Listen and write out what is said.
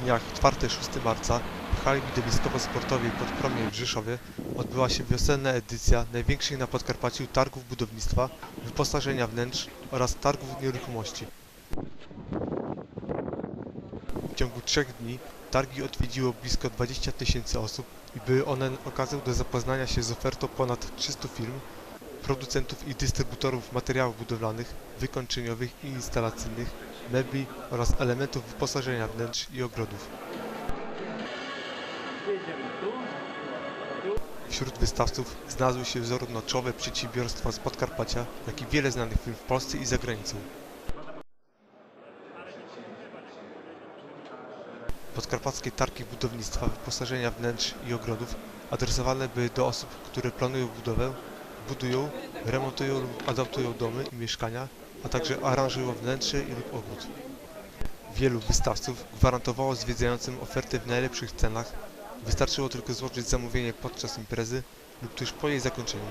dniach 4-6 marca w hali widowiskowo-sportowej pod promiem w Rzeszowie odbyła się wiosenna edycja największych na Podkarpaciu targów budownictwa, wyposażenia wnętrz oraz targów nieruchomości. W ciągu trzech dni targi odwiedziło blisko 20 tysięcy osób i były one okazją do zapoznania się z ofertą ponad 300 firm, producentów i dystrybutorów materiałów budowlanych, wykończeniowych i instalacyjnych, mebli oraz elementów wyposażenia wnętrz i ogrodów. Wśród wystawców znalazły się zarówno czołowe przedsiębiorstwa z Podkarpacia, jak i wiele znanych firm w Polsce i za granicą. Podkarpackie targi budownictwa, wyposażenia wnętrz i ogrodów adresowane były do osób, które planują budowę, budują, remontują lub adaptują domy i mieszkania, a także aranżują wnętrze i lub ogród. Wielu wystawców gwarantowało zwiedzającym oferty w najlepszych cenach, wystarczyło tylko złożyć zamówienie podczas imprezy lub tuż po jej zakończeniu.